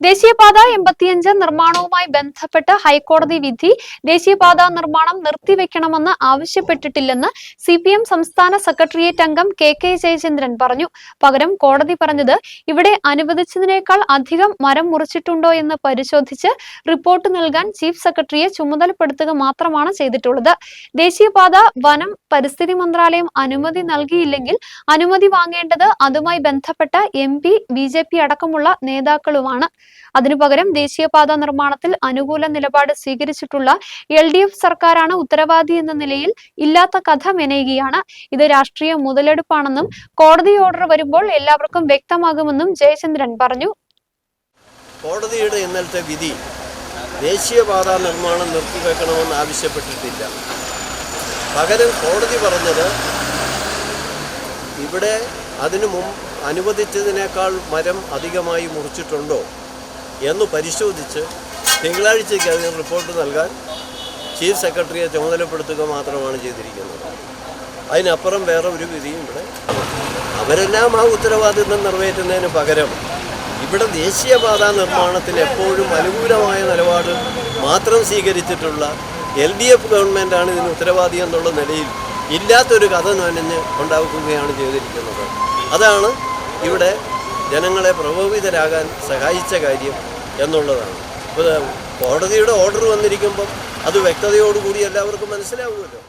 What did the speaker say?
ദേശീയപാത എൺപത്തിയഞ്ച് നിർമ്മാണവുമായി ബന്ധപ്പെട്ട് ഹൈക്കോടതി വിധി ദേശീയപാത നിർമ്മാണം നിർത്തിവെക്കണമെന്ന് ആവശ്യപ്പെട്ടിട്ടില്ലെന്ന് സി പി എം സംസ്ഥാന സെക്രട്ടേറിയറ്റ് അംഗം കെ കെ ജയചന്ദ്രൻ പറഞ്ഞു. പകരം കോടതി പറഞ്ഞത് ഇവിടെ അനുവദിച്ചതിനേക്കാൾ അധികം മരം മുറിച്ചിട്ടുണ്ടോ എന്ന് പരിശോധിച്ച് റിപ്പോർട്ട് നൽകാൻ ചീഫ് സെക്രട്ടറിയെ ചുമതലപ്പെടുത്തുക മാത്രമാണ് ചെയ്തിട്ടുള്ളത്. ദേശീയപാത വനം പരിസ്ഥിതി മന്ത്രാലയം അനുമതി നൽകിയില്ലെങ്കിൽ അനുമതി വാങ്ങേണ്ടത് അതുമായി ബന്ധപ്പെട്ട M P B J P അടക്കമുള്ള നേതാക്കളുമാണ്. അതിനു പകരം ദേശീയപാത നിർമ്മാണത്തിൽ അനുകൂല നിലപാട് സ്വീകരിച്ചിട്ടുള്ള എൽ ഡി എഫ് സർക്കാരാണ് ഉത്തരവാദി എന്ന നിലയിൽ ഇല്ലാത്ത കഥ മെനയുകയാണ്. ഇത് രാഷ്ട്രീയ മുതലെടുപ്പാണെന്നും കോടതി ഓർഡർ വരുമ്പോൾ എല്ലാവർക്കും വ്യക്തമാകുമെന്നും ജയചന്ദ്രൻ പറഞ്ഞു. കോടതിയുടെ ഇന്നലത്തെ വിധി ദേശീയപാത നിർമ്മാണം നിർത്തിവെക്കണമെന്ന് ആവശ്യപ്പെട്ടിട്ടില്ല. പകരം കോടതി പറഞ്ഞത് ഇവിടെ അതിനു മുമ്പ് അനുവദിച്ചതിനേക്കാൾ മരം അധികമായി മുറിച്ചിട്ടുണ്ടോ? എന്ന് പരിശോധിച്ച് തിങ്കളാഴ്ചയ്ക്ക് അതിന് റിപ്പോർട്ട് നൽകാൻ ചീഫ് സെക്രട്ടറിയെ ചുമതലപ്പെടുത്തുക മാത്രമാണ് ചെയ്തിരിക്കുന്നത്. അതിനപ്പുറം വേറെ ഒരു വിധിയും ഇവിടെ അവരെല്ലാം ആ ഉത്തരവാദിത്വം നിറവേറ്റുന്നതിന് പകരം ഇവിടെ ദേശീയപാത നിർമ്മാണത്തിന് എപ്പോഴും അനുകൂലമായ നിലപാട് മാത്രം സ്വീകരിച്ചിട്ടുള്ള എൽ ഡി എഫ് ഗവൺമെന്റാണ് ഇതിന് ഉത്തരവാദി എന്നുള്ള നിലയിൽ ഇല്ലാത്തൊരു കഥ നനഞ്ഞ് ഉണ്ടാക്കുകയാണ് ചെയ്തിരിക്കുന്നത്. അതാണ് ഇവിടെ ജനങ്ങളെ പ്രകോപിതരാകാൻ സഹായിച്ച കാര്യം എന്നുള്ളതാണ്. ഇപ്പോൾ കോടതിയുടെ ഓർഡർ വന്നിരിക്കുമ്പം അത് വ്യക്തതയോടുകൂടി എല്ലാവർക്കും മനസ്സിലാവുമല്ലോ.